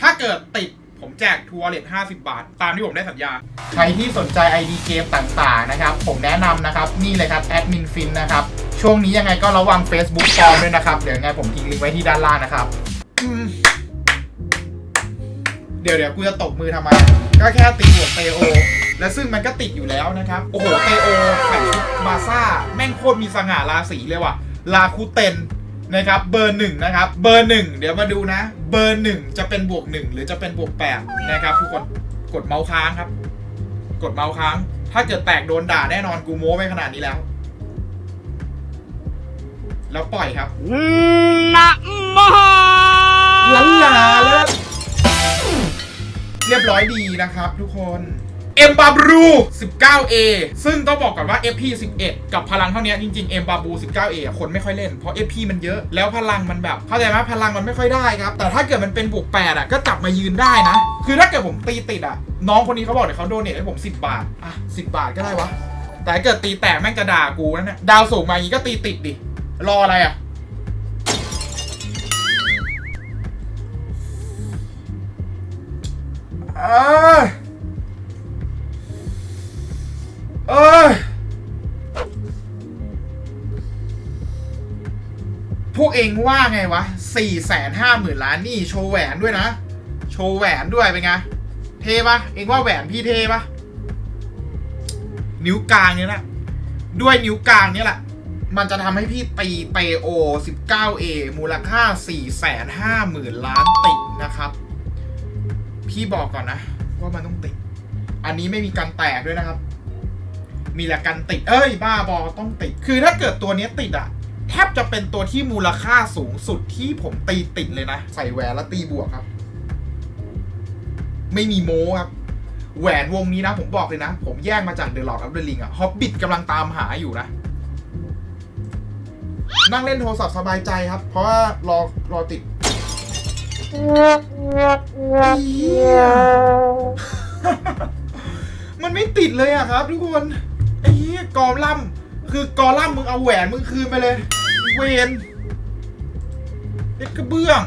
ถ้าเกิดติดผมแจกทัวร์เลท50 บาท ตามที่ผมได้สัญญา ใครที่สนใจ ID เกมต่างๆนะครับ ผมแนะนำนะครับ นี่เลยครับแอดมินฟินนะครับ ช่วงนี้ยังไงก็ระวัง Facebook ปลอมด้วยนะครับ เดี๋ยวยังไงผมทิ้งลิงก์ไว้ที่ด้านล่างนะครับอืมเดี๋ยวเดี๋ยวกูจะตบมือทำไม ก็แค่ตีหัวเตโอ และซึ่งมันก็ติดอยู่แล้วนะครับ โอ้โหเตโอใส่ชุดบาซ่า แม่งโคตรมีสง่าราศีเลยว่ะลาคูเตน นะครับเบอร์หนึ่งนะครับเบอร์หนึ่งเดี๋ยวมาดูนะ เบอร์หนึ่งจะเป็นบวกหนึ่งหรือจะเป็นบวกแปดนะครับทุกคนกดเมาส์ค้างครับ กดเมาส์ค้าง ถ้าเกิดแตกโดนด่าแน่นอนกูโม้ไปขนาดนี้แล้ว แล้วปล่อยครับนะโมลันลาแล้วเรียบร้อยดีนะครับทุกคน เอ็มบาบรู 19A ซึ่งต้องบอกก่อนว่า FP 11 กับพลังเท่านี้จริงๆเอ็มบาบู 19A คนไม่ค่อยเล่นเพราะ FP มันเยอะแล้วพลังมันแบบเข้าใจไหมพลังมันไม่ค่อยได้ครับ แต่ถ้าเกิดมันเป็นบวก8อะก็จับมายืนได้นะ คือถ้าเกิดผมตีติดอะ น้องคนนี้เขาบอกเดี๋ยวเขาโดเนทให้ผม 10 บาท อะ 10 บาทก็ได้วะ แต่ถ้าเกิดตีแตกแม่งจะด่ากูนั่นนะดาวสูงมาอย่างนี้ก็ตีติดดิรออะไรอะเอย เอยพวกเองว่าไงวะสี่แสนห้าหมื่นล้านนี่โชว์แหวนด้วยนะ โชว์แหวนด้วยเป็นไง เทปะเองว่าแหวนพี่เทปะนิ้วกลางเนี่ยนะด้วยนิ้วกลางเนี่ยแหละ มันจะทำให้พี่ตีเปโอ 19A มูลค่า 450,000 ล้านติดนะครับ พี่บอกก่อนนะ ว่ามันต้องติด อันนี้ไม่มีการแตกด้วยนะครับ มีแต่การติด เอ้ย บ้าบอต้องติด คือถ้าเกิดตัวนี้ติดอะแทบจะเป็นตัวที่มูลค่าสูงสุดที่ผมตีติดเลยนะ ใส่แหวนแล้วตีบวกครับ ไม่มีโม้ครับ แหวนวงนี้นะ ผมบอกเลยนะ ผมแยกมาจากเดอะลอ d อ f ฟเดอะลิงอะฮอบบิทกำลังตามหาอยู่นะ นั่งเล่นโทรศัพท์สบายใจครับ เพราะว่ารอรอติดมันไม่ติดเลยอะครับทุกคน กอลัมคือกอลัมมึงเอาแหวนมึงคืนไปเลย เวนเอ็ดกระเบื้อง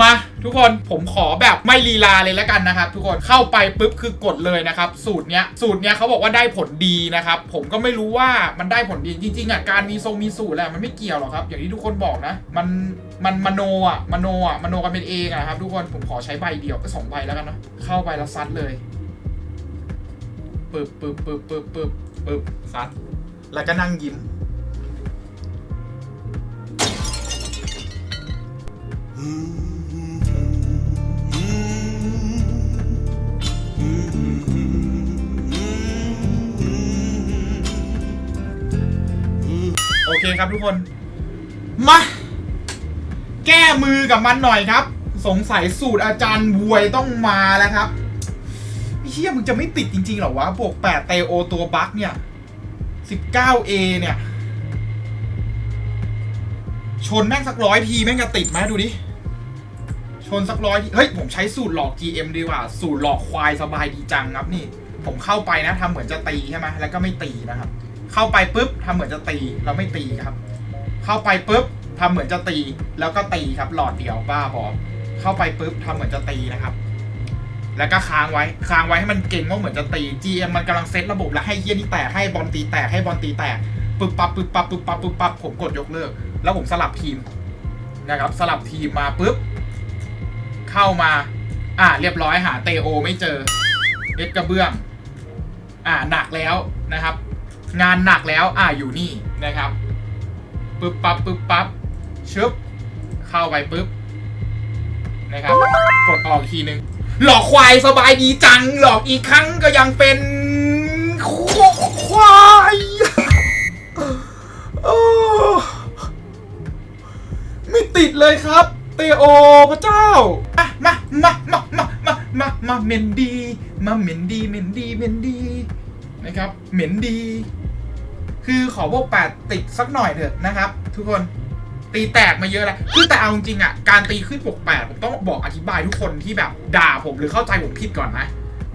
มาทุกคนผมขอแบบไม่ลีลาเลยแล้วกันนะครับ ทุกคนเข้าไปปุ๊บคือกดเลยนะครับ สูตรเนี้ยสูตรเนี้ยเขาบอกว่าได้ผลดีนะครับ ผมก็ไม่รู้ว่ามันได้ผลดีจริงๆอะการมีทรงมีสูตรแหละมันไม่เกี่ยวหรอกครับ อย่างที่ทุกคนบอกนะ มันมันมโนอะมโนอะมโนกันเป็นเองอะครับทุกคนผมขอใช้ใบเดียวก็สองใบแล้วกันเนะเข้าไปแล้วซัดเลยปึ๊บปึ๊บปึ๊บปึ๊บปึ๊บ ปึ๊บซัดแล้วก็นั่งยิ้ม โอเคครับทุกคน มา แก้มือกับมันหน่อยครับ สงสัยสูตรอาจารย์บวยต้องมาแล้วครับ เฮียมึงจะไม่ติดจริงๆหรอวะ บวก8เตโอตัวบั๊กเนี่ย 19A เนี่ย ชนแม่งสักร้อยทีแม่งจะติดไหมดูดิ ชนสักร้อยที เฮ้ย ผมใช้สูตรหลอก GM ดีกว่า สูตรหลอกควายสบายดีจังครับนี่ ผมเข้าไปนะทำเหมือนจะตีใช่ไหมแล้วก็ไม่ตีนะครับ เข้าไปปุ๊บทำเหมือนจะตีแล้วไม่ตีครับ เข้าไปปุ๊บทำเหมือนจะตี แล้วก็ตีครับหลอดเดียวบ้าบอเข้าไปปุ๊บทำเหมือนจะตีนะครับ แล้วก็ค้างไว้ค้างไว้ให้มันเก่งว่าเหมือนจะตี GM มันกำลังเซตระบบแล้วให้เฮียนี่แตกให้บอลตีแตกให้บอลตีแตกปึ๊บปั๊บปึ๊บปั๊บปึ๊บปั๊บปึ๊บปั๊บผมกดยกเลิก แล้วผมสลับทีมนะครับ สลับทีมมาปุ๊บเข้ามา อ่า เรียบร้อยหาเตโอไม่เจอเอ็ดกระเบื้อง อ่าหนักแล้วนะครับ งานหนักแล้วอ่าอยู่นี่นะครับปึ๊บปั๊บปึ๊บปั๊บชึบเข้าไปปุ๊บนะครับ กดออกอีกทีนึง หลอกควายสบายดีจัง หลอกอีกครั้งก็ยังเป็นควายไม่ติดเลยครับ เตโอพระเจ้า มา มา มา มา มา มา มา เมนดี มาเมนดีเมนดีเมนดีนะครับ เหม็นดี คือขอบวกแปดติดสักหน่อยเถอะนะครับ ทุกคน ตีแตกมาเยอะแล้วคือแต่เอาจริงๆอะการตีขึ้นบวกแปดผมต้องบอกอธิบายทุกคนที่แบบด่าผมหรือเข้าใจผมผิดก่อนนะ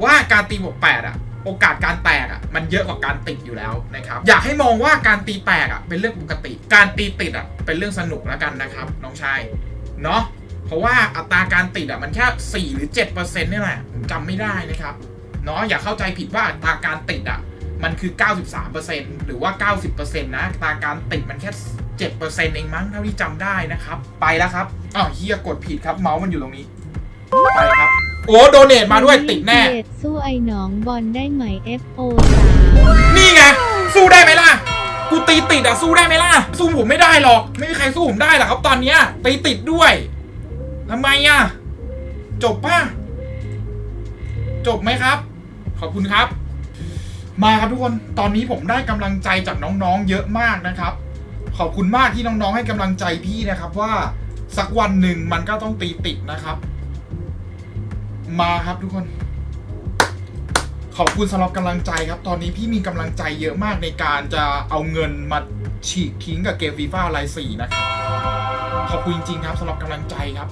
ว่าการตีบวกแปดอะโอกาสการแตกอะมันเยอะกว่าการติดอยู่แล้วนะครับอยากให้มองว่าการตีแตกอะเป็นเรื่องปกติ การตีติดอะเป็นเรื่องสนุกแล้วกันนะครับ น้องชายเนาะเพราะว่าอัตราการติดอะมันแค่4หรือ7%เนี่ยแหละผมจำไม่ได้นะครับเนาะอย่าเข้าใจผิดว่าอัตราการติดอะมันคือ 93%หรือว่า 90%นะอัตราการติดมันแค่ 7%เองมั้งเท่าที่จำได้นะครับ ไปแล้วครับอ้าวเฮียกดผิดครับ เมาส์มันอยู่ตรงนี้ ไปครับ โอ้โดเนทมาด้วยติดแน่เกลียดสู้ไอ้หนองบอลได้ไหม FO สามนี่ไง สู้ได้ไหมล่ะ กูตีติดอะสู้ได้ไหมล่ะ สู้ผมไม่ได้หรอก ไม่มีใครสู้ผมได้หรอกครับตอนเนี้ยตีติดด้วยทำไมอะจบป่ะ จบไหมครับ ขอบคุณครับ มาครับทุกคนตอนนี้ผมได้กำลังใจจากน้องๆ เยอะมากนะครับ ขอบคุณมากที่น้องๆให้กำลังใจพี่นะครับว่าสักวันหนึ่งมันก็ต้องตีติดนะครับ มาครับทุกคน ขอบคุณสำหรับกำลังใจครับ ตอนนี้พี่มีกำลังใจเยอะมากในการจะเอาเงินมาฉีกทิ้งกับเกมฟีฟ่าไลน์สี่นะครับขอบคุณจริงๆครับสำหรับกำลังใจครับ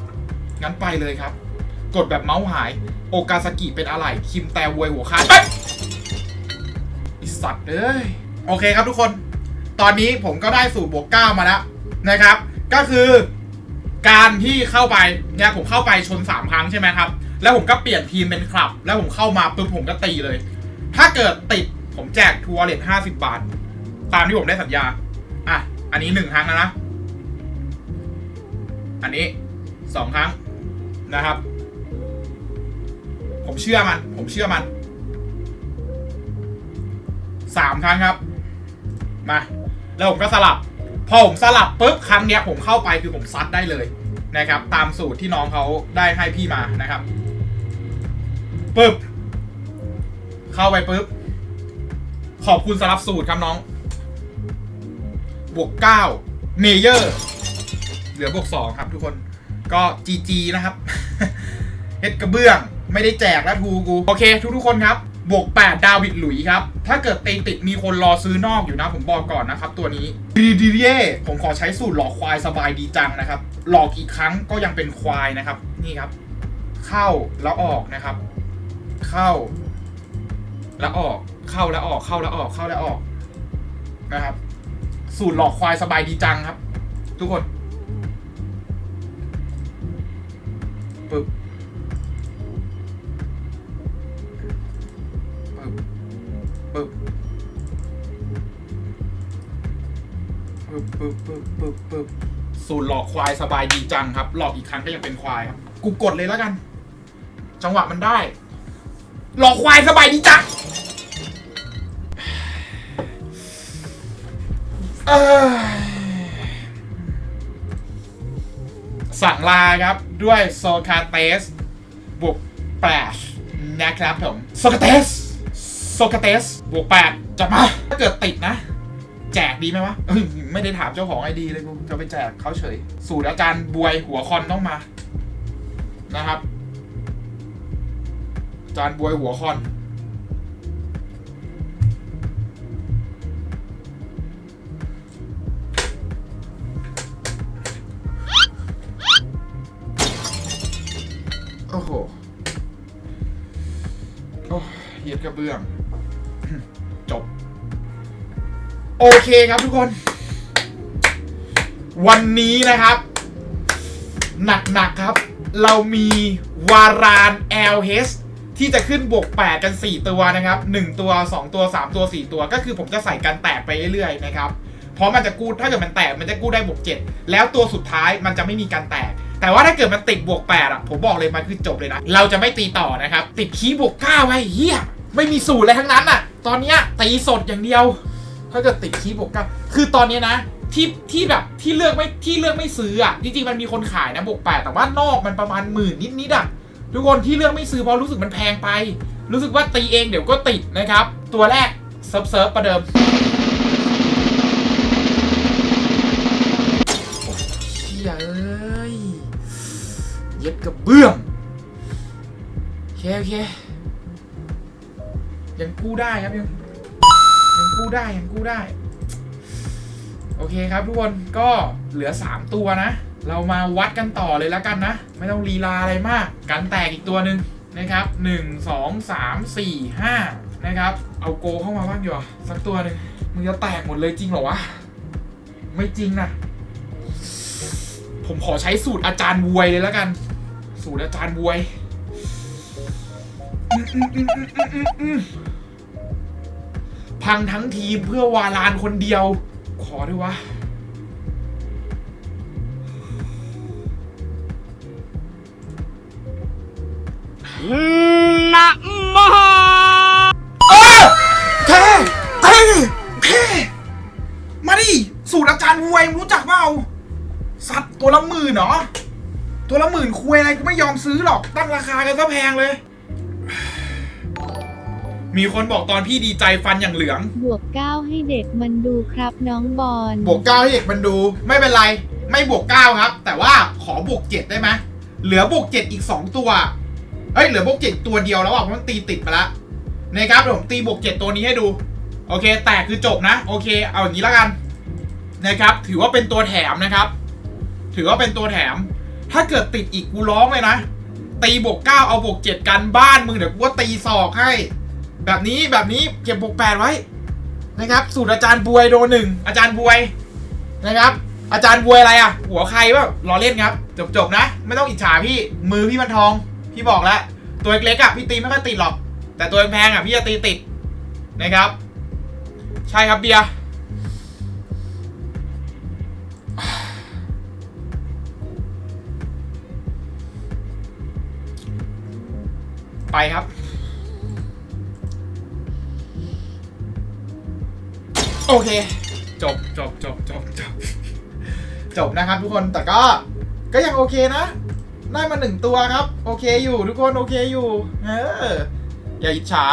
งั้นไปเลยครับ กดแบบเมาส์หาย โอกาสกิเป็นอะไร คิมแต่ววยหัวขาดไอสัตว์เอ้ย โอเคครับทุกคน ตอนนี้ผมก็ได้สูตรบวกเก้ามาแล้วนะครับ ก็คือการที่เข้าไปเนี่ยผมเข้าไปชนสามครั้งใช่ไหมครับ แล้วผมก็เปลี่ยนทีมเป็นคลับ แล้วผมเข้ามาปุ๊บผมก็ตีเลย ถ้าเกิดติดผมแจกทัวร์เลทห้าสิบบาท ตามที่ผมได้สัญญา อะ อันนี้หนึ่งครั้งแล้วนะ อันนี้สองครั้งนะครับ ผมเชื่อมัน ผมเชื่อมันสามครั้งครับ มา แล้วผมก็สลับ พอผมสลับปุ๊บครั้งเนี้ยผมเข้าไปคือผมซัดได้เลยนะครับ ตามสูตรที่น้องเขาได้ให้พี่มานะครับปุ๊บเข้าไปปุ๊บขอบคุณสำหรับสูตรครับน้อง บวกเก้าเมเยอร์เหลือบวกสองครับทุกคนก็จีจีนะครับเฮ็ดกระเบื้องไม่ได้แจกแล้วทูกู โอเคทุกทุกคนครับ บวก 8 ดาวิดหลุยส์ครับ ถ้าเกิดเตติดมีคนรอซื้อนอกอยู่นะ ผมบอกก่อนนะครับ ตัวนี้ดีดีเย่ผมขอใช้สูตรหลอกควายสบายดีจังนะครับ หลอกอีกครั้งก็ยังเป็นควายนะครับ นี่ครับ เข้าแล้วออกนะครับ เข้า แล้วออก เข้าแล้วออก เข้าแล้วออก เข้าแล้วออกนะครับ สูตรหลอกควายสบายดีจังครับ ทุกคนปึ๊บ ปึ๊บปึ๊บปึ๊บปึ๊บปึ๊บปึ๊บสูตรหลอกควายสบายดีจังครับ หลอกอีกครั้งก็ยังเป็นควายครับ กูกดเลยแล้วกัน จังหวะมันได้ หลอกควายสบายดีจังสั่งลาครับด้วยโซคาเตสบวกแปดนะครับผมโซคาเตส โซคาเตสบวกแปดจะมา ถ้าเกิดติดนะ แจกดีไหมวะไม่ได้ถามเจ้าของไอดีเลยกูจะไปแจกเขาเฉย สูตรอาจารย์บวยหัวคอนต้องมา นะครับอาจารย์บวยหัวคอนโอ้โห โอ้เหี้ย็ดกระเบื้อง โอเคครับทุกคน วันนี้นะครับ หนักๆครับ เรามีวาราน LH ที่จะขึ้นบวก 8 กัน 4 ตัวนะครับ 1 ตัว 2 ตัว 3 ตัว 4 ตัวก็คือผมจะใส่กันแตกไปเรื่อยๆนะครับ เพราะมันจะกู้ถ้าเกิดมันแตกมันจะกู้ได้บวก 7 แล้วตัวสุดท้ายมันจะไม่มีการแตก แต่ว่าถ้าเกิดมันติดบวก 8 อะ ผมบอกเลยมันคือจบเลยนะ เราจะไม่ตีต่อนะครับ ติดคีบวก 9 ไว้เฮียไม่มีสูตรอะไรทั้งนั้นอะ ตอนเนี้ยตีสดอย่างเดียว ถ้าเกิดติดคีย์บวก9คือตอนนี้นะ ที่ที่แบบที่เลือกไม่ที่เลือกไม่ซื้ออะจริงๆมันมีคนขายนะบวก8แต่ว่านอกมันประมาณหมื่นนิดๆอะทุกคนที่เลือกไม่ซื้อเพราะรู้สึกมันแพงไป รู้สึกว่าตีเองเดี๋ยวก็ติดนะครับ ตัวแรกเซิร์ฟเซิร์ฟประเดิมเฮียเอ้ยเย็ดกระเบื้องโอเคโอเคยังกู้ได้ครับยัง กู้ได้ยังกู้ได้ โอเคครับทุกคนก็เหลือ 3 ตัวนะ เรามาวัดกันต่อเลยแล้วกันนะ ไม่ต้องลีลาอะไรมาก กันแตกอีกตัวหนึ่งนะครับ 1 2 3 4 5 นะครับ เอาโกเข้ามาบ้างดีกว่าสักตัวหนึ่งมึงจะแตกหมดเลยจริงเหรอวะ ไม่จริงนะผมขอใช้สูตรอาจารย์บวยเลยแล้วกัน สูตรอาจารย์บวย พังทั้งทีมเพื่อวาลานคนเดียว ขอด้วยวะ นะโมเออเท่เท่เท่มาดิ สูตรอาจารย์บวยมึงรู้จักเปล่าสัตว์ตัวละหมื่นเหรอ ตัวละหมื่นคุยอะไรกูไม่ยอมซื้อหรอก ตั้งราคากันซะแพงเลย มีคนบอกตอนพี่ดีใจฟันอย่างเหลือง บวก9ให้เด็กมันดูครับน้องบอลบวกเก้าให้เด็กมันดู ไม่เป็นไร ไม่บวกเก้าครับ แต่ว่าขอบวกเจ็ดได้ไหมเหลือบวกเจ็ดอีกสองตัวเอ้ยเหลือบวกเจ็ดตัวเดียวแล้วอะเพราะมันตีติดไปแล้วนะครับเดี๋ยวผมตีบวกเจ็ดตัวนี้ให้ดู โอเค แต่คือจบนะ โอเค เอาอย่างนี้แล้วกันนะครับ ถือว่าเป็นตัวแถมนะครับ ถือว่าเป็นตัวแถม ถ้าเกิดติดอีกกูร้องเลยนะ ตีบวกเก้าเอาบวกเจ็ดกันบ้านมึงเดี๋ยวกูว่าตีศอกให้ แบบนี้แบบนี้เก็บบวกแปดไว้นะครับ สูตรอาจารย์บวยโดหนึ่งอาจารย์บวยนะครับ อาจารย์บวยอะไรอะ หัวใครว่ารอเล่นครับ จบจบนะ ไม่ต้องอิจฉาพี่มือพี่มันทอง พี่บอกแล้ว ตัวเล็กๆอะพี่ตีไม่ค่อยติดหรอก แต่ตัวแพงๆอะพี่จะตีติดนะครับ ใช่ครับเบียร์ไปครับ โอเค จบจบจบจบจบจบนะครับทุกคนแต่ก็ก็ยังโอเคนะ ได้มาหนึ่งตัวครับ โอเคอยู่ทุกคนโอเคอยู่ เอออย่าอิจฉา